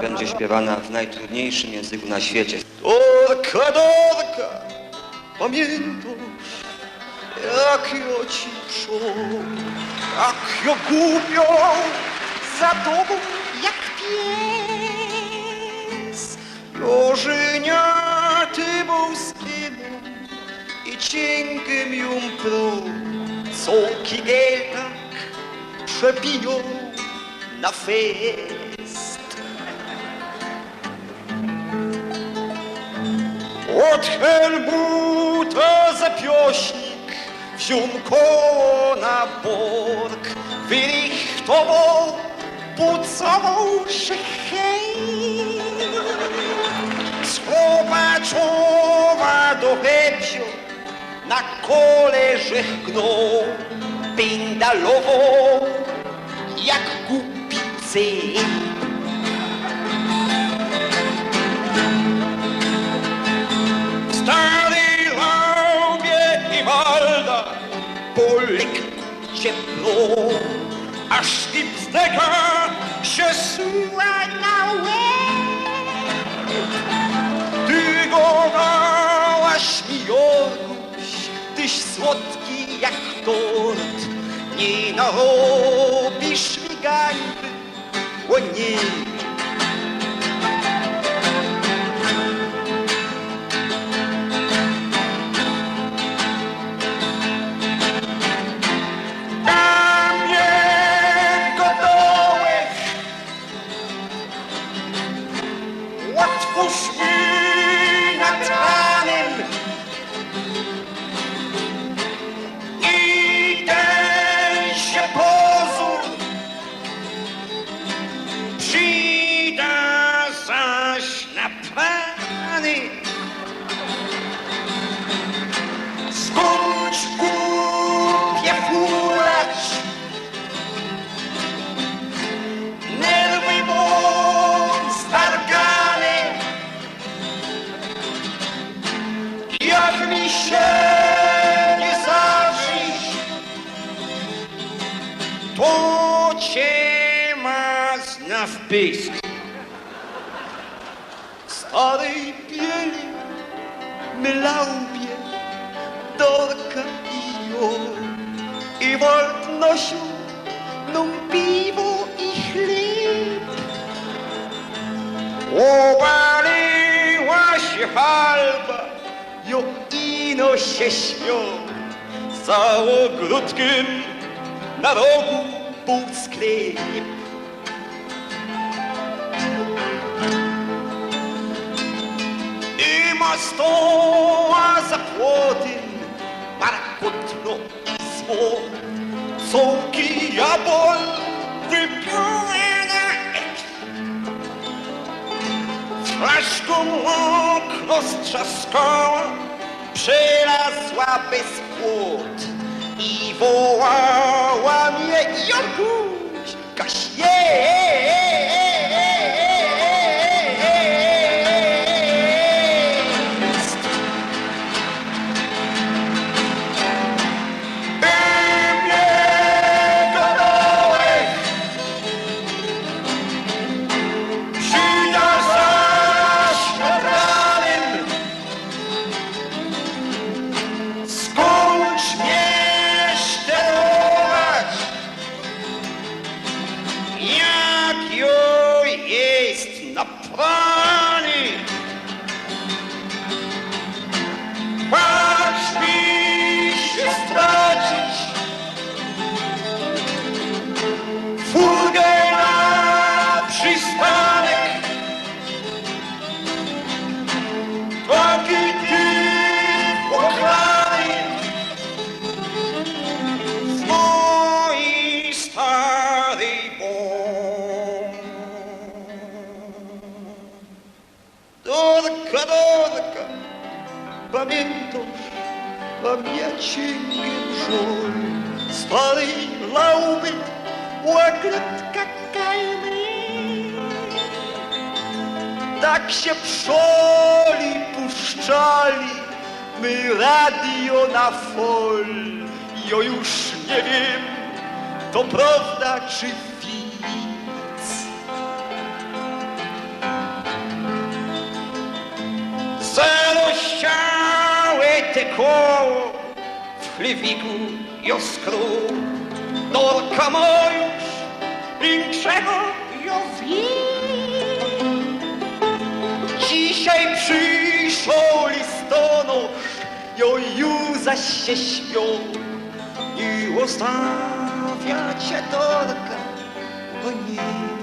będzie śpiewana w najtrudniejszym języku na świecie. Dorka, Dorka, pamiętasz, jak ja ci pszą, jak ja głupią za tobą jak pies. Jożynia ty boskiego i cienkim ją pru, soki tak przepiją na fest. Od Helmuta zapiośnik wziął koło na bork, wyrichtował, pucował się hej. Zobaczowa do hebzio, na kole żechnął, pindalowo, jak głupicy. Ciepło Aż lipsteka się suła na łeb. Ty go dałaś mi Jorguś Tyś słodki jak tort. Nie narobisz mi gańby O nie pysk Starej bieli mylałbie Dorka i jo I wolnością nam piwo i chleb. Obaliła się halba Jo ino się śmią całogródkiem na rogu był sklep stoła za płotem Markotno i zło. Sołki jabol wypione na ek Flaszką okno strzaskała Przelazła bez płot I wołała mnie Jorkuś Kaśjest Oh! Dorka Pamiętasz, pamięciem żol Starej lauby, łagrodka kajmy Tak się pszoli puszczali My radio na fol. Jo już nie wiem, to prawda czy widz koło w chliwiku joskru. Dolka mojuż, większego jo. Dzisiaj przyszło listonosz, jo ju zaś się śpią. I ostawia cię Dorka, o nie.